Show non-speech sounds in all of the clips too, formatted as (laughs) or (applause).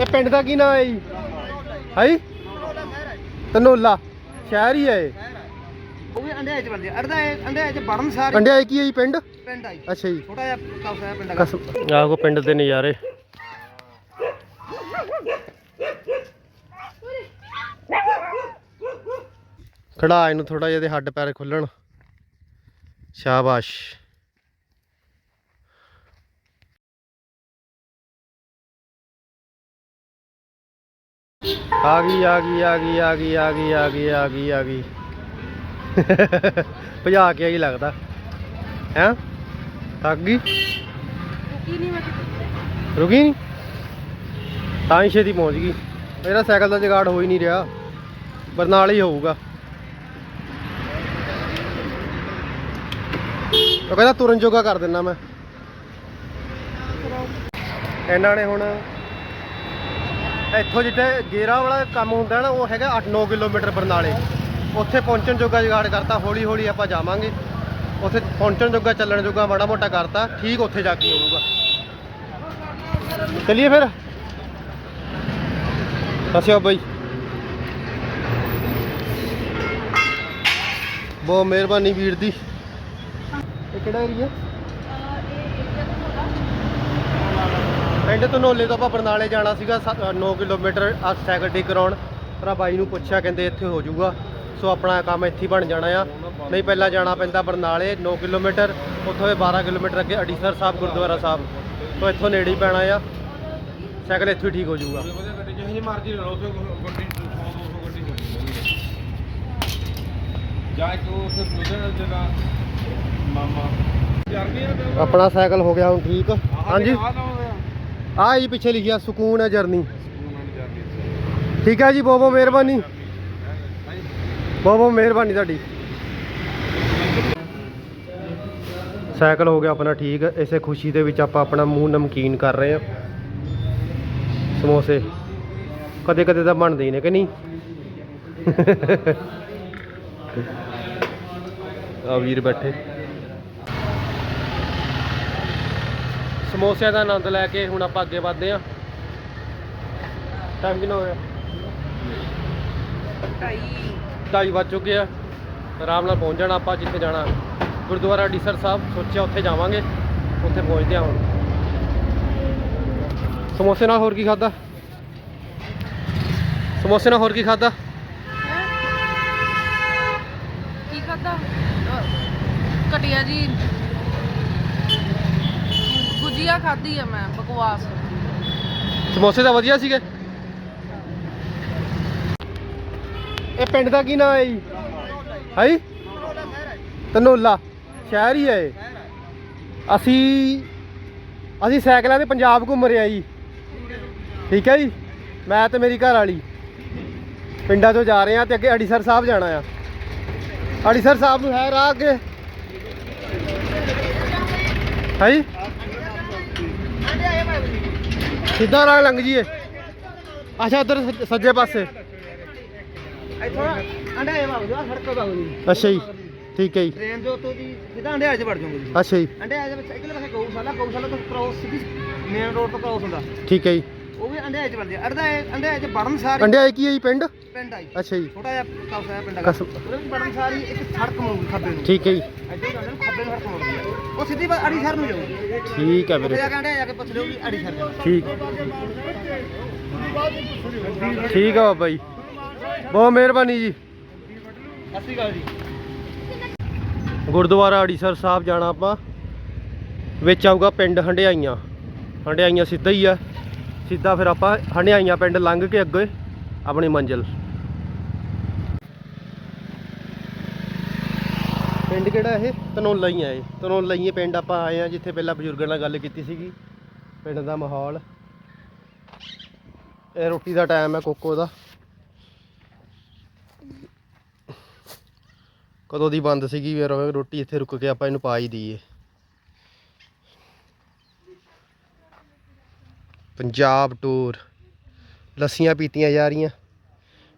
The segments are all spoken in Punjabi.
ਇਹ ਪਿੰਡ ਦਾ ਕੀ ਨਾਮ ਹੈ ਜੀ? ਹਾਈ ਤਨੋਲਾ ਸ਼ਹਿਰ ਹੀ ਹੈ ਇਹ। ਉਹ ਵੀ ਅੰਡਿਆਂ 'ਚ ਬੰਦੇ ਅਰਦਾ ਅੰਡਿਆਂ 'ਚ ਬੜਨ ਸਾਰੇ ਅੰਡਿਆ ਕੀ ਹੈ ਜੀ ਪਿੰਡ? ਪਿੰਡ ਆਈ ਅੱਛਾ ਜੀ। ਛੋਟਾ ਜਿਹਾ ਕਸਾ ਹੈ ਪਿੰਡ ਦਾ ਕਸਮ। ਆਹੋ ਪਿੰਡ ਦੇ ਨਜ਼ਾਰੇ। ਖੜਾ ਇਹਨੂੰ ਥੋੜਾ ਜਿਹਾ ਦੇ ਹੱਡ ਪੈਰ ਖੁੱਲਣ। ਸ਼ਾਬਾਸ਼। ਆ ਗਈ ਆ ਗਈ ਆ ਗਈ ਆ ਗਈ ਆ ਗਈ ਆ ਗਈ ਆ ਗਈ ਆ ਗਈ। (laughs) ਭਜਾ ਕੇ ਆਈ ਲੱਗਦਾ। ਹੈਂ? ਥੱਕ ਗਈ? ਰੁਕੀ ਨਹੀਂ ਤਾਂ ਹੀ ਛੇਤੀ ਪਹੁੰਚ ਗਈ। ਮੇਰਾ ਸਾਈਕਲ ਦਾ ਜਗਾੜ ਹੋ ਹੀ ਨਹੀਂ ਰਿਹਾ। ਬਰਨਾਲੇ ਹੀ ਹੋਊਗਾ। ਉਹ ਕਹਿੰਦਾ ਤੁਰਨ ਜੋਗਾ ਕਰ ਦਿੰਦਾ ਮੈਂ। ਇਹਨਾਂ ਨੇ ਹੁਣ ਇੱਥੋਂ ਜਿੱਥੇ ਗੇਰਾ ਵਾਲਾ ਕੰਮ ਹੁੰਦਾ ਨਾ, ਉਹ ਹੈਗਾ 8-9 ਕਿਲੋਮੀਟਰ ਬਰਨਾਲੇ। ਉੱਥੇ ਪਹੁੰਚਣ ਜੋਗਾ ਜਗਾੜ ਕਰਤਾ ਹੌਲੀ ਹੌਲੀ ਆਪਾਂ ਜਾਵਾਂਗੇ। ਉੱਥੇ ਪਹੁੰਚਣ ਜੋਗਾ, ਚੱਲਣ ਜੋਗਾ ਮਾੜਾ ਮੋਟਾ ਕਰਤਾ, ਠੀਕ ਉੱਥੇ ਜਾ ਕੇ ਆਊਗਾ ਚਲਿਏ ਫਿਰ। ਅੱਛਾ ਬਾਈ। ਬਹੁਤ ਮਿਹਰਬਾਨੀ ਵੀਰ ਦੀ। ਇਹ ਕਿਹੜਾ ਏਰੀਆ ਪਿੰਡ ਧਨੋਲੇ ਤੋਂ ਆਪਾਂ ਬਰਨਾਲੇ ਜਾਣਾ ਸੀਗਾ 9 ਕਿਲੋਮੀਟਰ ਆ ਸਾਈਕਲ ਟੀ ਕਰਾਉਣ। ਪਰ ਆ ਬਾਈ ਨੂੰ ਪੁੱਛਿਆ ਕਹਿੰਦੇ ਇੱਥੇ ਹੋ ਜਾਊਗਾ। ਸੋ ਆਪਣਾ ਕੰਮ ਇੱਥੇ ਬਣ ਜਾਣਾ ਆ। ਨਹੀਂ ਪਹਿਲਾਂ ਜਾਣਾ ਪੈਂਦਾ ਬਰਨਾਲੇ 9 ਕਿਲੋਮੀਟਰ। ਉੱਥੋਂ ਇਹ 12 ਕਿਲੋਮੀਟਰ ਅੱਗੇ ਅਡੀਸਰ ਸਾਹਿਬ ਗੁਰਦੁਆਰਾ ਸਾਹਿਬ। ਤੋਂ ਇੱਥੋਂ ਨੇੜੇ ਹੀ ਪੈਣਾ ਆ। ਸਾਈਕਲ ਇੱਥੇ ਹੀ ਠੀਕ ਹੋ ਜਾਊਗਾ। ਗੱਡੀ ਜਿਹੀ ਮਰਜ਼ੀ ਲੈ ਲਓ ਉੱਥੇ ਗੱਡੀ 100 200 ਗੱਡੀ ਹੋਣੀ ਜਾ ਕੇ ਉੱਥੇ ਲੁਧਿਆਣਾ ਜਗਾ ਮਾਮਾ। ਯਾਰ ਕੀ ਆ ਤੇ ਆਪਣਾ ਸਾਈਕਲ ਹੋ ਗਿਆ ਹੁਣ ਠੀਕ। ਹਾਂਜੀ? ਆ ਨਾ ਹੋਇਆ ਆ ਜੀ ਪਿੱਛੇ ਲਿਖਿਆ ਸਕੂਨ ਹੈ ਜਰਨੀ। ਠੀਕ ਹੈ ਜੀ ਬਹੁਤ ਬਹੁਤ ਮਿਹਰਬਾਨੀ। ਬਹੁਤ ਬਹੁਤ ਮਿਹਰਬਾਨੀ ਤੁਹਾਡੀ। ਸਾਈਕਲ ਹੋ ਗਿਆ ਆਪਣਾ ਠੀਕ ਇਸੇ ਖੁਸ਼ੀ ਦੇ ਵਿੱਚ ਆਪਾਂ ਆਪਣਾ ਮੂੰਹ ਨਮਕੀਨ ਕਰ ਰਹੇ ਹਾਂ। ਸਮੋਸੇ। ਕਦੇ ਕਦੇ ਤਾਂ ਬਣਦੇ ਹੀ ਨੇ ਕਿ ਨਹੀਂ? ਆ ਵੀਰ ਬੈਠੇ। ਸਮੋਸਿਆਂ ਦਾ ਆਨੰਦ ਲੈ ਕੇ ਹੁਣ ਆਪਾਂ ਅੱਗੇ ਵਧਦੇ ਹਾਂ। ਟਾਈਮ ਕਿੰਨਾ ਹੋ ਗਿਆ? ਢਾਈ ਵੱਜ ਚੁੱਕੇ ਆ। ਆਰਾਮ ਨਾਲ ਪਹੁੰਚ ਜਾਣਾ ਆਪਾਂ ਜਿੱਥੇ ਜਾਣਾ। ਗੁਰਦੁਆਰਾ ਡੀਸਰ ਸਾਹਿਬ, ਸੋਚਿਆ ਉੱਥੇ ਜਾਵਾਂਗੇ। ਉੱਥੇ ਪਹੁੰਚਦੇ ਹਾਂ ਹੁਣ। ਸਮੋਸੇ ਨਾਲ ਹੋਰ ਕੀ ਖਾਦਾ ਸਮੋਸੇ ਨਾਲ ਹੋਰ ਕੀ ਖਾਦਾ ਕੀ ਖਾਦਾ ਕਟਿਆ ਜੀ ਗੁਜੀਆ ਖਾਦੀ ਆ ਮੈਂ, ਬਕਵਾਸ। ਸਮੋਸੇ ਤਾਂ ਵਧੀਆ ਸੀਗੇ। ਇਹ ਪਿੰਡ ਦਾ ਕੀ ਨਾਮ ਹੈ ਜੀ? ਹਾਈ ਤਨੋਲਾ, ਸ਼ਹਿਰ ਹੀ ਹੈ ਇਹ। ਅਸੀਂ ਅਸੀਂ ਸਾਈਕਲਾਂ ਤੇ ਪੰਜਾਬ ਘੁੰਮ ਰਹੇ ਆ ਜੀ। ਠੀਕ ਹੈ ਜੀ? ਮੈਂ ਤੇ ਮੇਰੀ ਘਰ ਵਾਲੀ। ਪਿੰਡਾਂ ਤੋਂ ਜਾ ਰਹੇ ਆ ਤੇ ਅੱਗੇ ਅੜੀਸਰ ਸਾਹਿਬ ਜਾਣਾ ਆ। ਅੜੀਸਰ ਸਾਹਿਬ ਨੂੰ ਹੈ ਰਾਹ ਅੱਗੇ। ਜੀ ਸਿੱਧਾ ਰਾਹ ਲੰਘ ਜੀਏ ਅੱਛਾ ਉਧਰ ਸੱਜੇ ਪਾਸੇ। ਇੱਥੋਂ ਸੜਕ ਜੀ। ਅੱਛਾ ਜੀ ਠੀਕ ਹੈ ਜੀ। ਟ੍ਰੇਨ ਦੇ ਉੱਤੋਂ ਦੀ ਸਿੱਧਾ ਅੰਡਿਆਂ 'ਚ ਵੜ ਜਾਓਗੇ ਜੀ ਅੱਛਾ ਜੀ। ਅੰਡਿਆਂ ਦੇ ਵਿੱਚ ਇਧਰਲੇ ਪਾਸੇ ਗਊਸ਼ਾਲਾ ਗਊਸ਼ਾਲਾ ਤੋਂ ਕ੍ਰੋਸ ਸਿੱਧੀ ਮੇਨ ਰੋਡ ਤੋਂ ਕ੍ਰੋਸ ਹੁੰਦਾ। ਠੀਕ ਹੈ ਜੀ। ਉਹ ਵੀ ਅੰਡਿਆਂ 'ਚ ਬੰਦੇ ਅਰਦਾ ਅੰਡਿਆਂ 'ਚ ਬੜਨ ਸਾਰੇ ਅੰਡਿਆ ਕੀ ਹੈ ਜੀ ਪਿੰਡ? ਪਿੰਡ ਆਈ ਅੱਛਾ ਜੀ। ਛੋਟਾ ਜਿਹਾ ਕਸਾ ਹੈ ਪਿੰਡ ਦਾ ਕਸਮ। ਉਹਦੇ ਸਾਰੀ ਇੱਕ ਸੜਕ ਮੁੜਦੀ ਖੱਬੇ ਨੂੰ। ਠੀਕ ਹੈ ਜੀ ਇੱਧਰ ਜਾਂਦੇ ਨੂੰ ਖੱਬੇ ਨੂੰ ਸੜਕ ਮੁੜਦੀ ਹੈ ਉਹ ਸਿੱਧੀ ਬਸ ਅੜੀਸਰ ਨੂੰ ਜਾਊਗੀ ਠੀਕ ਹੈ ਉੱਥੇ ਵੀਰੇ ਜਾ ਕੇ ਜਾ ਕੇ ਪੁੱਛ ਲਿਓ ਵੀ ਅੜੀਸਰ ਜਾਣਾ ਠੀਕ। ਠੀਕ ਆ ਬਾਬਾ ਜੀ। ਬਹੁਤ ਮਿਹਰਬਾਨੀ ਜੀ। ਸਤਿ ਸ਼੍ਰੀ ਅਕਾਲ ਜੀ। ਗੁਰਦੁਆਰਾ ਅੜੀਸਰ ਸਾਹਿਬ ਜਾਣਾ ਆਪਾਂ। ਵਿੱਚ ਆਊਗਾ ਪਿੰਡ ਹੰਡਿਆਈਆਂ। ਹੰਡਿਆਈਆਂ ਸਿੱਧਾ ਹੀ ਆ। ਸਿੱਧਾ ਫਿਰ ਆਪਾਂ ਹੰਡਿਆਈਆਂ ਪਿੰਡ ਲੰਘ ਕੇ ਅੱਗੇ ਆਪਣੀ ਮੰਜ਼ਿਲ। ਪਿੰਡ ਕਿਹੜਾ ਇਹ? ਤਨੋਲਾ ਹੀ ਆ ਇਹ। ਤਨੋਲਾ ਹੀ ਪਿੰਡ ਆਪਾਂ ਆਏ ਆ ਜਿੱਥੇ ਪਹਿਲਾਂ ਬਜ਼ੁਰਗਾਂ ਨਾਲ ਗੱਲ ਕੀਤੀ ਸੀਗੀ। ਪਿੰਡ ਦਾ ਮਾਹੌਲ। ਇਹ ਰੋਟੀ ਦਾ ਟਾਈਮ ਹੈ ਕੋਕੋ ਦਾ। ਕਦੋਂ ਦੀ ਬੰਦ ਸੀਗੀ ਫਿਰ ਰੋਟੀ ਇੱਥੇ ਰੁਕ ਕੇ ਆਪਾਂ ਇਹਨੂੰ ਪਾ ਹੀ ਦਈਏ। ਪੰਜਾਬ ਟੂਰ ਲੱਸੀਆਂ ਪੀਤੀਆਂ ਜਾ ਰਹੀਆਂ।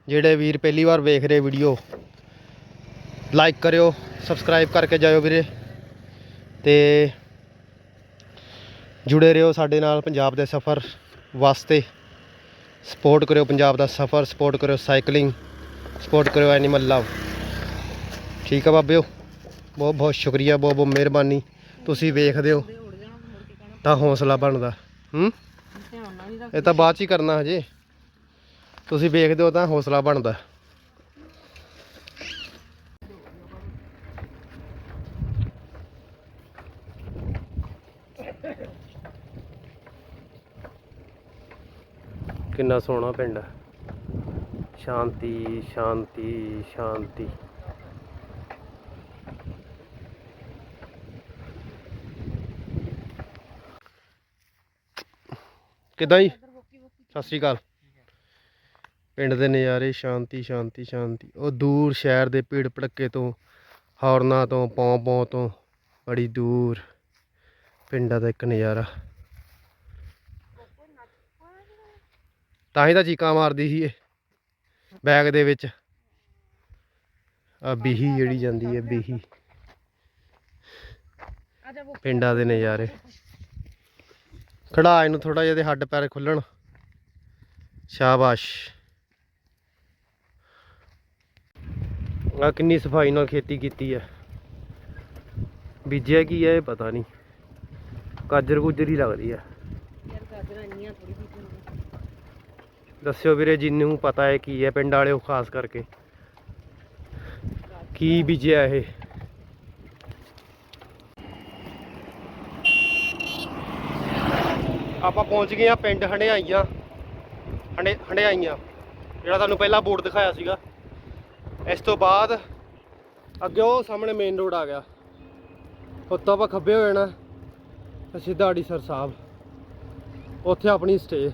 ਜਿਹੜੇ ਵੀਰ ਪਹਿਲੀ ਵਾਰ ਵੇਖ ਰਹੇ ਵੀਡੀਓ ਲਾਈਕ ਕਰਿਓ ਸਬਸਕ੍ਰਾਈਬ ਕਰਕੇ ਜਾਇਓ ਵੀਰੇ। ਤੇ ਜੁੜੇ ਰਹੋ ਸਾਡੇ ਨਾਲ ਪੰਜਾਬ ਦੇ ਸਫ਼ਰ ਵਾਸਤੇ। ਸਪੋਰਟ ਕਰਿਓ ਪੰਜਾਬ ਦਾ ਸਫ਼ਰ ਸਪੋਰਟ ਕਰਿਓ ਸਾਈਕਲਿੰਗ ਸਪੋਰਟ ਕਰਿਓ ਐਨੀਮਲ ਲਵ ਠੀਕ ਆ ਬਾਬਿਓ, ਬਹੁਤ ਬਹੁਤ ਸ਼ੁਕਰੀਆ, ਬਹੁਤ ਬਹੁਤ ਮਿਹਰਬਾਨੀ। ਤੁਸੀਂ ਵੇਖਦੇ ਹੋ, ਤਾਂ ਹੌਸਲਾ ਬਣਦਾ। ਹੂੰ? ਇਹ ਤਾਂ ਬਾਅਦ ਚ ਹੀ ਕਰਨਾ ਹਜੇ। ਤੁਸੀਂ ਵੇਖਦੇ ਹੋ ਤਾਂ ਹੌਸਲਾ ਬਣਦਾ। ਕਿੰਨਾ ਸੋਹਣਾ ਪਿੰਡ ਹੈ ਸ਼ਾਂਤੀ ਸ਼ਾਂਤੀ ਸ਼ਾਂਤੀ। ਕਿੱਦਾਂ ਜੀ? ਸਤਿ ਸ਼੍ਰੀ ਅਕਾਲ। ਪਿੰਡ ਦੇ ਨਜ਼ਾਰੇ ਸ਼ਾਂਤੀ ਸ਼ਾਂਤੀ ਸ਼ਾਂਤੀ। ਉਹ ਦੂਰ ਸ਼ਹਿਰ ਦੇ ਭੀੜ ਭੜੱਕੇ ਤੋਂ, ਹੌਰਨਾਂ ਤੋਂ ਪੌਂ ਪੌਂ ਤੋਂ, ਬੜੀ ਦੂਰ। ਪਿੰਡਾਂ ਦਾ ਇੱਕ ਨਜ਼ਾਰਾ। ਤਾਂ ਹੀ ਤਾਂ ਚੀਕਾਂ ਮਾਰਦੀ ਸੀ ਇਹ, ਬੈਗ ਦੇ ਵਿੱਚ। ਆ ਬੀਹੀ ਜਿਹੜੀ ਜਾਂਦੀ ਹੈ, ਬੀਹੀ। ਪਿੰਡਾਂ ਦੇ ਨਜ਼ਾਰੇ। ਖੜਾ, ਇਹਨੂੰ ਥੋੜਾ ਜਿਹਾ ਦੇ ਹੱਡ ਪੈਰ ਖੁੱਲਣ ਸ਼ਾਬਾਸ਼। ਆ ਕਿੰਨੀ ਸਫ਼ਾਈ ਨਾਲ ਖੇਤੀ ਕੀਤੀ ਹੈ। ਬੀਜਿਆ ਕੀ ਹੈ, ਇਹ ਪਤਾ ਨਹੀਂ। ਗਾਜਰ ਗੁਜਰ ਹੀ ਲੱਗਦੀ ਹੈ ਦੱਸਿਓ ਵੀਰੇ ਜਿੰਨੂੰ ਪਤਾ ਹੈ ਕੀ ਹੈ ਪਿੰਡ ਵਾਲਿਓ ਖਾਸ ਕਰਕੇ। ਕੀ ਬੀਜਿਆ ਇਹ? ਆਪਾਂ ਪਹੁੰਚ ਗਏ ਆ ਪਿੰਡ ਹੰਡਿਆਈਆਂ। ਹੰਡੇ ਹੰਡਿਆਈਆਂ। ਜਿਹੜਾ ਤੁਹਾਨੂੰ ਪਹਿਲਾਂ ਬੋਰਡ ਦਿਖਾਇਆ ਸੀਗਾ। ਇਸ ਤੋਂ ਬਾਅਦ ਅੱਗੇ ਉਹ ਸਾਹਮਣੇ ਮੇਨ ਰੋਡ ਆ ਗਿਆ। ਉੱਤੋਂ ਆਪਾਂ ਖੱਬੇ ਹੋ ਜਾਣਾ। ਸਿੱਧਾ ਅੜੀਸਰ ਸਾਹਿਬ। ਉੱਥੇ ਆਪਣੀ ਸਟੇ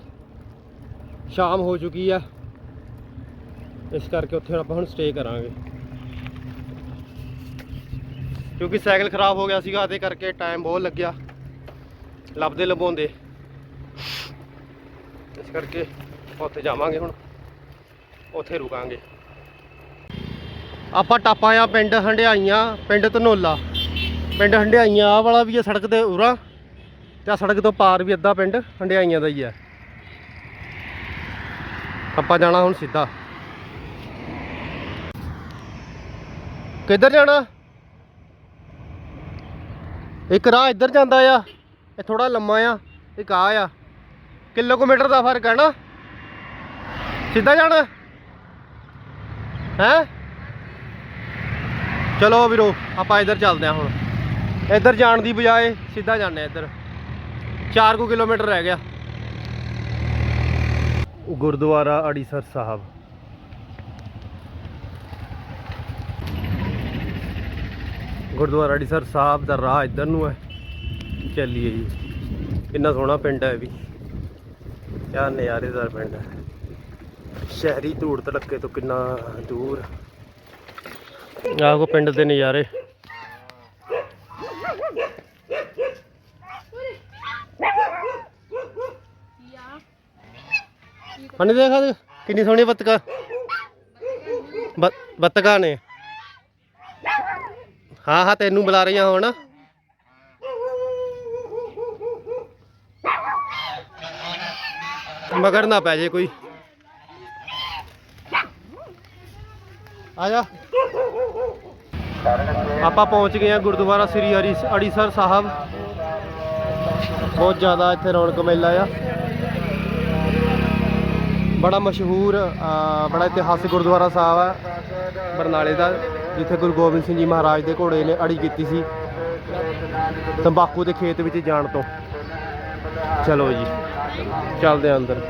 ਸ਼ਾਮ ਹੋ ਚੁੱਕੀ ਆ। ਇਸ ਕਰਕੇ ਉੱਥੇ ਆਪਾਂ ਹੁਣ ਸਟੇ ਕਰਾਂਗੇ। ਕਿਉਂਕਿ ਸਾਈਕਲ ਖਰਾਬ ਹੋ ਗਿਆ ਸੀਗਾ, ਤੇ ਕਰਕੇ ਟਾਈਮ ਬਹੁਤ ਲੱਗਿਆ। ਲੱਭਦੇ ਲਭਾਉਂਦੇ। ਇਸ ਕਰਕੇ ਉੱਥੇ ਜਾਵਾਂਗੇ ਹੁਣ। ਉੱਥੇ ਰੁਕਾਂਗੇ। ਆਪਾਂ ਟਾਪਾ ਆ, ਪਿੰਡ ਹੰਡਿਆਈਆਂ, ਪਿੰਡ ਧਨੋਲਾ। ਪਿੰਡ ਹੰਡਿਆਈਆਂ, ਆਹ ਵਾਲਾ ਵੀ ਹੈ ਸੜਕ ਤੇ ਉਰਾ। ਤੇ ਸੜਕ ਤੋਂ ਪਾਰ ਵੀ ਅੱਧਾ ਪਿੰਡ ਹੰਡਿਆਈਆਂ ਦਾ ਹੀ ਹੈ ਆਪਾਂ ਜਾਣਾ ਹੁਣ ਸਿੱਧਾ। ਕਿੱਧਰ ਜਾਣਾ? ਇੱਕ ਰਾਹ ਇੱਧਰ ਜਾਂਦਾ ਆ, ਇਹ ਥੋੜਾ ਲੰਮਾ ਆ, ਇੱਕ ਆ ਆ। ਕਿਲੋਮੀਟਰ ਦਾ ਫ਼ਰਕ ਹੈ ਨਾ। ਸਿੱਧਾ ਜਾਣਾ? ਹੈ? ਚਲੋ ਵੀਰੋ, ਆਪਾਂ ਇੱਧਰ ਚੱਲਦੇ ਆ ਹੁਣ। ਇੱਧਰ ਜਾਣ ਦੀ ਬਜਾਏ ਸਿੱਧਾ ਜਾਂਦੇ ਆ ਇੱਧਰ। 4 ਕੁ ਕਿਲੋਮੀਟਰ ਰਹਿ ਗਿਆ। ਗੁਰਦੁਆਰਾ ਅੜੀਸਰ ਸਾਹਿਬ। ਗੁਰਦੁਆਰਾ ਅੜੀਸਰ ਸਾਹਿਬ ਦਾ ਰਾਹ ਇੱਧਰ ਨੂੰ ਹੈ। ਚੱਲੀਏ ਜੀ। ਕਿੰਨਾ ਸੋਹਣਾ ਪਿੰਡ ਹੈ ਵੀ। ਕਿਆ ਨਜ਼ਾਰੇਦਾਰ ਪਿੰਡ ਹੈ। ਸ਼ਹਿਰੀ ਧੂੜ ਧੜੱਕੇ ਤੋਂ ਕਿੰਨਾ ਦੂਰ। ਆਹ ਕੋ ਪਿੰਡ ਦੇ ਨਜ਼ਾਰੇ। ਹਣੇ ਦੇਖਾ ਕਿੰਨੀ ਸੋਹਣੀ ਬੱਤਕਾ। ਬੱਤਕਾਂ ਨੇ। ਹਾਂ ਹਾਂ, ਤੈਨੂੰ ਬੁਲਾ ਰਹੀਆਂ ਹੁਣ। ਮਗਰ ਨਾ ਪੈ ਜੇ ਕੋਈ। ਆ ਜਾ। ਆਪਾਂ ਪਹੁੰਚ ਗਏ ਆ ਗੁਰਦੁਆਰਾ ਸ੍ਰੀ ਹਰੀ ਅੜੀਸਰ ਸਾਹਿਬ। ਬਹੁਤ ਜ਼ਿਆਦਾ ਇੱਥੇ ਰੌਣਕ ਮੇਲਾ ਆ। ਬੜਾ ਮਸ਼ਹੂਰ ਬੜਾ ਇਤਿਹਾਸਿਕ ਗੁਰਦੁਆਰਾ ਸਾਹਿਬ ਹੈ ਬਰਨਾਲੇ ਦਾ, ਜਿੱਥੇ ਗੁਰੂ ਗੋਬਿੰਦ ਸਿੰਘ ਜੀ ਮਹਾਰਾਜ ਦੇ ਘੋੜੇ ਨੇ ਅੜੀ ਕੀਤੀ ਸੀ ਤੰਬਾਕੂ ਦੇ ਖੇਤ ਵਿੱਚ ਜਾਣ ਤੋਂ। ਚਲੋ ਜੀ, ਚੱਲਦੇ ਆ ਅੰਦਰ।